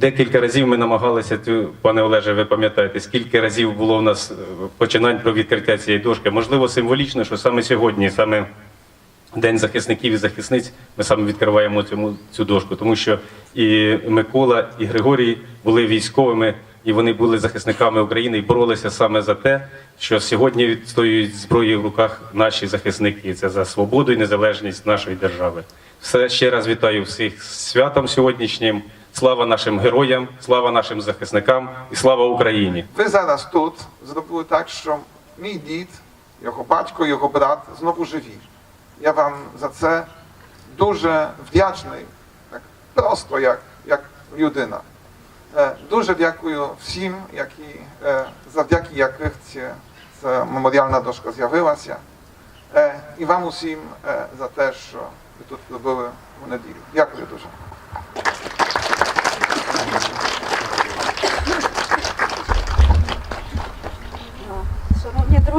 Декілька разів ми намагалися пане Олеже, ви пам'ятаєте, скільки разів було в нас е, починань про відкриття цієї дошки. Можливо, символічно, що саме сьогодні, саме День захисників і захисниць, ми саме відкриваємо цьому цю дошку, тому що і Микола, і Григорій були військовими, і вони були захисниками України і боролися саме за те, що сьогодні відстоюють зброю в руках наші захисники. Це за свободу і незалежність нашої держави. Все ще раз вітаю всіх святом сьогоднішнім. Слава нашим героям, слава нашим захисникам і слава Україні! Ви зараз тут зробили так, що мій дід, його батько, його брат знову живі. Я вам за це дуже вдячний, так просто як, як людина. Е, Дуже дякую всім, які, е, завдяки яких ця, меморіальна дошка з'явилася. Е, І вам усім за те, що ви тут робили в неділю. Дякую дуже.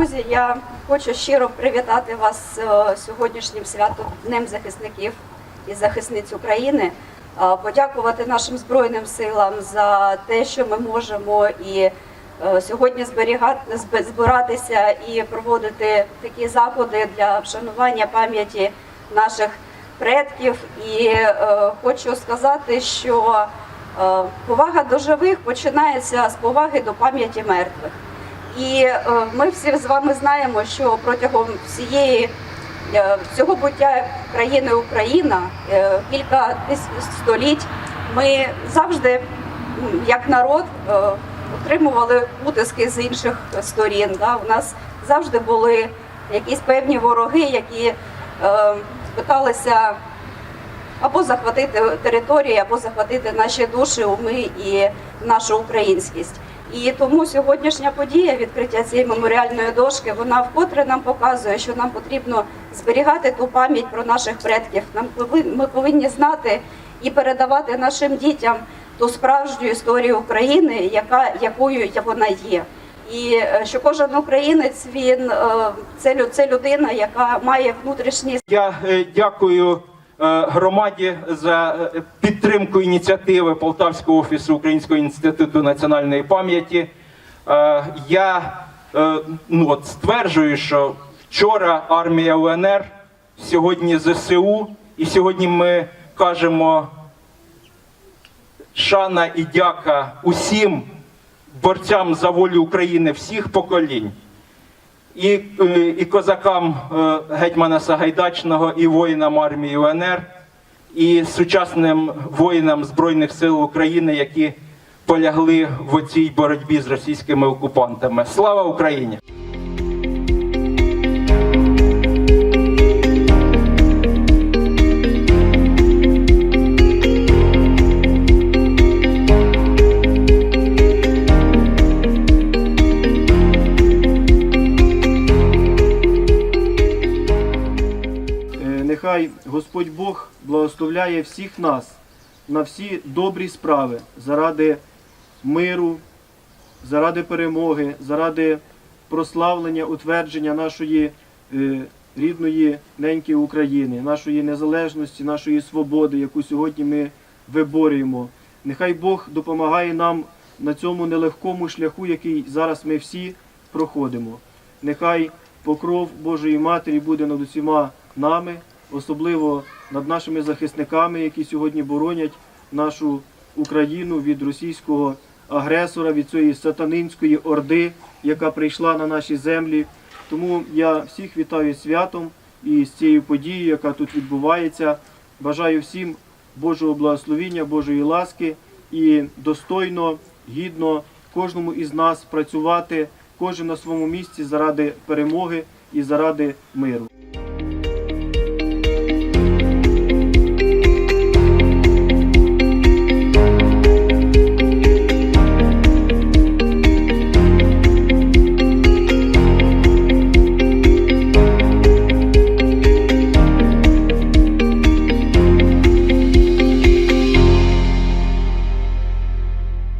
Друзі, я хочу щиро привітати вас е, сьогоднішнім святом Днем захисників і захисниць України. Е, Подякувати нашим збройним силам за те, що ми можемо і е, сьогодні зберігати збиратися і проводити такі заходи для вшанування пам'яті наших предків. І хочу сказати, що повага до живих починається з поваги до пам'яті мертвих. І е, ми всі з вами знаємо, що протягом всієї е, всього буття країни Україна е, кілька століть ми завжди, як народ, отримували утиски з інших сторін. У нас завжди були якісь певні вороги, які питалися або захватити території, або захватити наші душі, уми і нашу українськість. І тому сьогоднішня подія відкриття цієї меморіальної дошки, вона вкотре нам показує, що нам потрібно зберігати ту пам'ять про наших предків. Нам ми повинні знати і передавати нашим дітям ту справжню історію України, яка якою вона є. І е, що кожен українець він е, це це людина, яка має внутрішній Я е, дякую громаді за е, підтримку ініціативи Полтавського офісу Українського інституту національної пам'яті. Е, Я е, ну, от стверджую, що вчора армія УНР, сьогодні ЗСУ, і сьогодні ми кажемо шана і дяка усім борцям за волю України всіх поколінь і, е, і козакам е, гетьмана Сагайдачного, і воїнам армії УНР, і сучасним воїнам Збройних сил України, які полягли в цій боротьбі з російськими окупантами. Слава Україні! Нехай Господь Бог благословляє всіх нас на всі добрі справи заради миру, заради перемоги, заради прославлення, утвердження нашої е, рідної неньки України, нашої незалежності, нашої свободи, яку сьогодні ми виборюємо. Нехай Бог допомагає нам на цьому нелегкому шляху, який зараз ми всі проходимо. Нехай покров Божої Матері буде над усіма нами, особливо над нашими захисниками, які сьогодні боронять нашу Україну від російського агресора, від цієї сатанинської орди, яка прийшла на наші землі. Тому я всіх вітаю святом і з цією подією, яка тут відбувається. Бажаю всім Божого благословіння, Божої ласки і достойно, гідно кожному із нас працювати, кожен на своєму місці заради перемоги і заради миру.